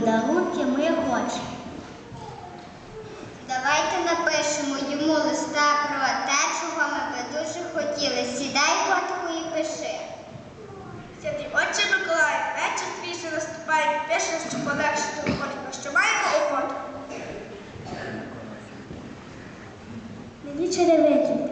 подарунки ми хочемо. Давайте напишемо йому листа про те, чого ми би дуже хотіли. Сідай, котику, і пиши. Святий Отче Миколай, вечір твій вже наступає, пише, що полегшити роботу, що маємо охоту. Мені черевики.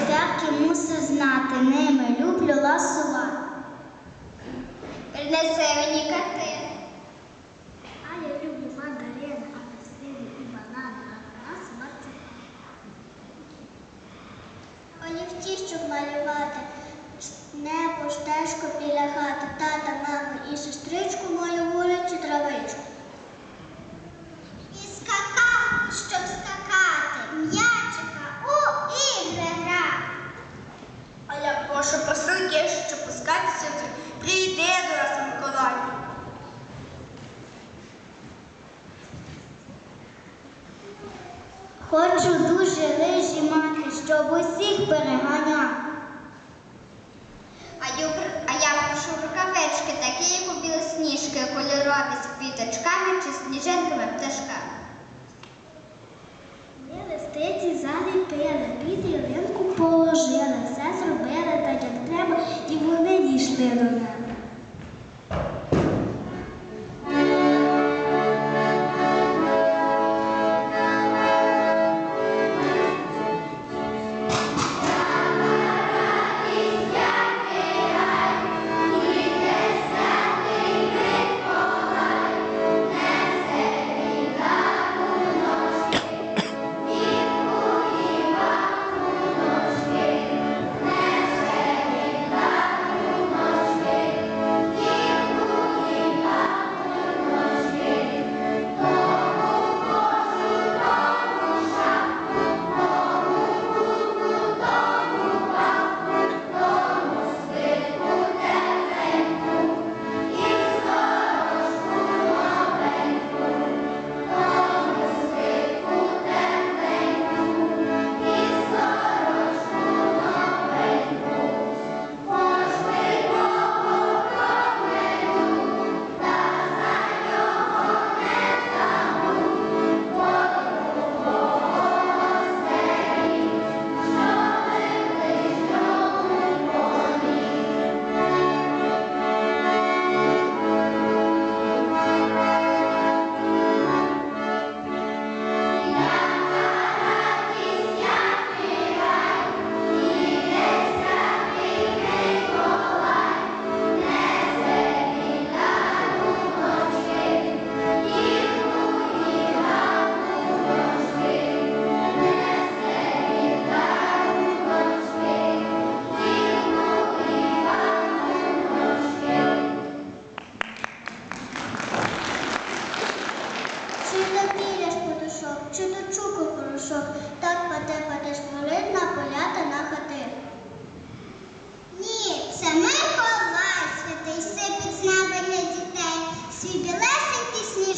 Ну і мусив знати, ними люблю ласувати. Принеси мені картини. А я люблю мандарини, апельсини і банани, а нас марципан. Олівці, щоб малювати, небо, стежку біля хати, тата, маму і сестричку, мою вулицю, травичку. І скакав, щоб скакати. М'ячика у ігри гра. А я прошу посилки, щоб пускатися, прийде до нас Миколай. Хочу дуже лижі мати, щоб усіх переганяв. А я, а прошу рукавички, такі, як у білосніжки, кольорові з квіточками чи сніжинками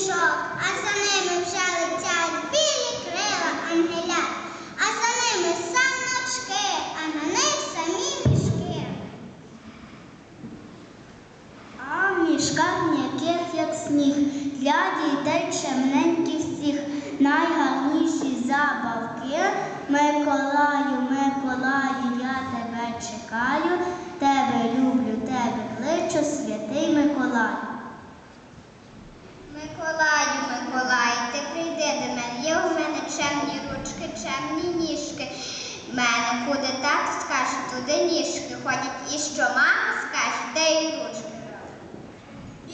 білесенький а за ними вже летять білі крила ангелят, а за ними саночки, а на них самі мішки. А в мішках м'яких, як сніг, для дітей чемненьких всіх, найгарніші забавки. Миколаю, Миколаю, я тебе чекаю, тебе люблю, тебе кличу, святий Миколай. Миколаю, Миколай, ти прийди до мене. Є у мене чемні ручки, чемні ніжки. Мене куди так скаже, туди ніжки ходять. І що мама скаже, де і ручки.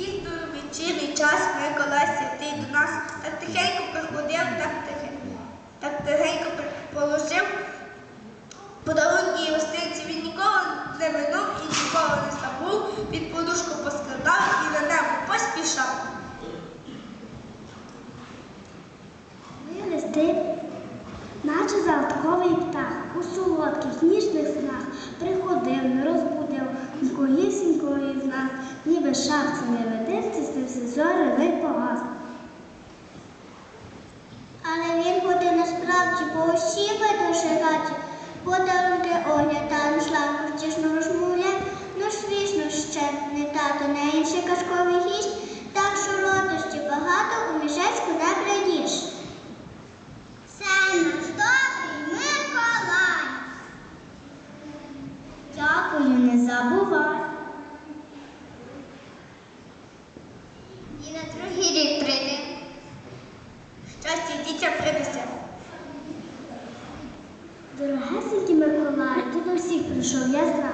Віктор вечірній час Миколай святий до нас, так тихенько приходив, так тихенько, так тихенько при- положив подарунки і гостинці. Він ніколи не минув і ніколи не забув, під подушку поскладав і на небо поспішав. Ми листи, наче загадковий птах, у солодких снах приходив, не невидимці снився зоряний погас. Але він буде насправді по усій видуші раді, подарунки оглядали шлаку втішну Прийшов, я знаю.